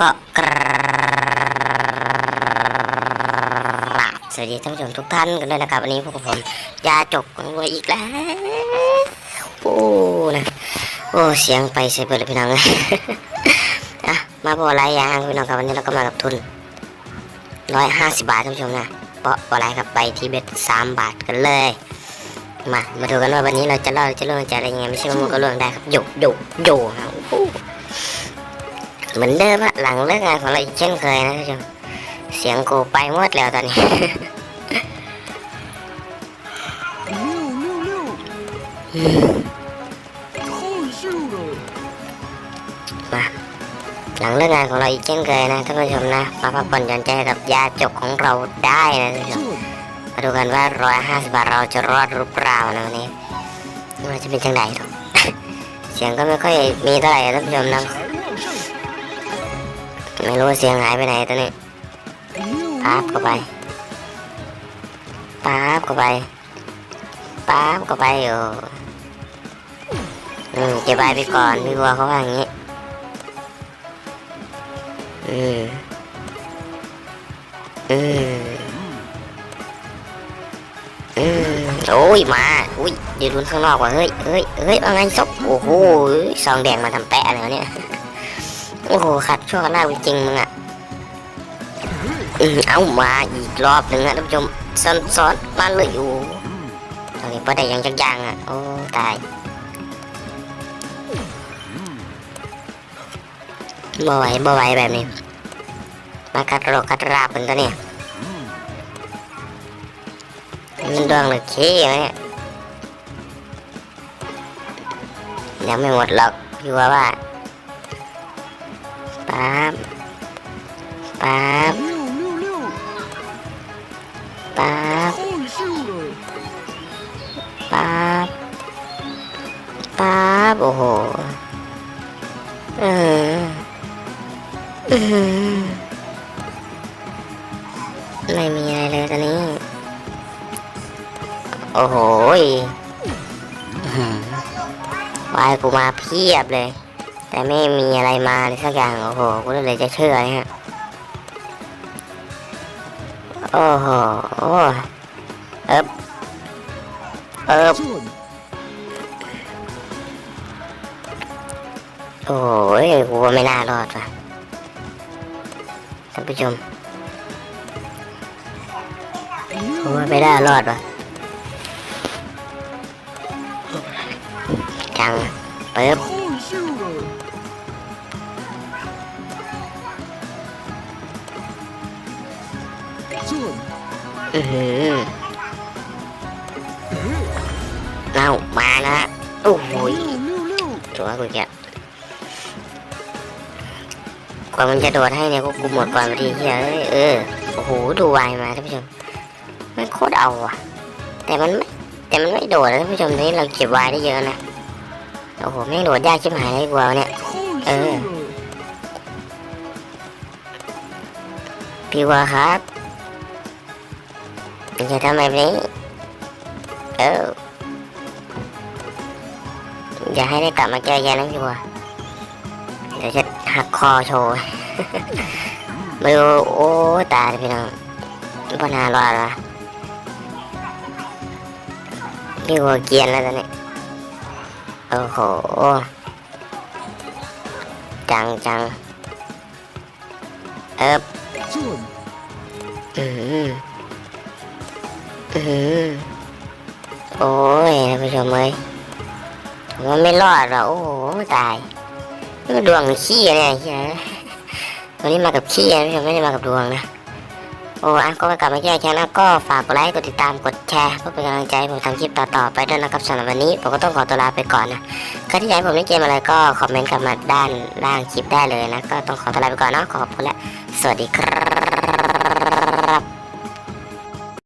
ก็กราบสวัสดีท่านผู้ชมทุกท่านกันด้วยนะครับ วันนี้พวกผมยาจกกันไว้อีกแล้วโอ้นะโอ้เสียงไปเสียไปเลยพี่น้องอะมาบอกอะไรอย่างพี่น้องครับวันนี้เราก็มากับทุนร้อยห้าสิบบาทท่านผู้ชมนะเพราะอะไรครับไปที่เบ็ดสามบาทกันเลยมามาดูกันว่าวันนี้เราจะเล่าจะเรื่องจะอะไรยังไงไม่ใช่ว่ามันก็เรื่องได้ครับโยโยโยครับโอ้โห เหมือนเดิมอะหลังเลิกงานของเราอีกเช่นเคยนะท่านชมเสียงกูไปหมดแล้วตอนนี้มาหลังเลิกงานของเราอีกเช่นเคยนะท่านผู้ชมนะมาพักผ่อนหย่นใจกับยาจกของเราได้นะท่านผู้ชมมาดูกันว่าร้อยห้าสิบบาทเราจะรอดรืเปล่านะวันนี้มันจะเป็นทางไหนหรอเสียงก็ไม่ค่อยมีเท่าไหร่ท่านผู้ชมนะ ไม่รู้เสียงหายไปไหนตอนนี้六ป๊าบเข้าไปป๊าบเข้าไปป๊าบเข้าไปอยู่อืมเก็บใบไปก่อนพี่บัวเขาว่าอย่างนี้อืมอืมอืมโอ้ยมาอุ้ยเดี๋ยวดูข้างนอกว่ะเฮ้ยเฮ้ยเฮ้ยว่าไงซบโอ้โหซองแดงมาทำแปะอะไรเนี่ย อ้โหขัดชั่วกันหน้าจริงๆมึงอะอืมเอามาอีกรอบหนึ่งนะท่านผู้ชมซ้อนซ้อนมาเลยอยู่ตอนนี้พอได้ยังจักอยางอะโอ้ตายบ่ไหวบ่ไหวแบบนี้ มากัดโรคกัดราบเป็นตัวเนี่ยมันดวงหรือขี้วะเนี่ยยังไม่หมดหรอกพี่ว่าว่า ปั๊บปั๊บปั๊บปั๊บปั๊บโอ้โหออเออไม่มีอะไรเลยตอนนี้ โอ้โหวายกูมาเพียบเลย แต่ไม่มีอะไรมาเลยสักอย่างโอ้โหกูเลยจะเชื่อเนี่ยฮะโอ้โหเอบเอบโอ้ยกูไม่น่ารอดว่ะท่านผู้ชมกูไม่น่ารอดว่ะจังเปิบ เออเอามาละโอ้โหตัวกูจะกว่ามันจะโดดให้เนี่ยกูหมดความดีเฮ้ยเออโอ้โหดูวายมาท่านผู้ชมมันโคตรเอาอะแต่มันไม่แต่มันไม่โดดนะท่านผู้ชมนี่เราเก็บวายได้เยอะนะโอ้โหไม่โดดยากชิบหายเลยกูเเนี่ยเออพี่ว่าครับ มันจะทำแบบนี้ เอออย่าให้ได้กลับมาเจอแกนะพี่ว่าเดี๋ยวจะหักคอโชว์ไม่รู้โอ้ตายพี่น้องปัญหารอดวะพี่วัวเกียนแล้วตอนนี้โอ้โหจังจังเอบ这里อืม อืมโอ้ยท่านผู้ชมเอ้ยผมว่าไม่รอดหรอกโอ้โหตายนี่มันดวงขี้เนี่ยเฮียวันนี้มากับขี้นะท่านผู้ชมไม่ได้มากับดวงนะโอ้อะก็กลับมาแก้แค้นนก็ฝากกดไลค์กดติดตามกดแชร์เพื่อเป็นกำลังใจให้ผมทำคลิปต่อๆไปด้วยนะครับสำหรับวันนี้ผมก็ต้องขอตัวลาไปก่อนนะใครที่อยากให้ผมเล่นเกมอะไรก็คอมเมนต์กลับมาด้านล่างคลิปได้เลยนะก็ต้องขอตัวลาไปก่อนเนาะขอบคุณและสวัสดีครับ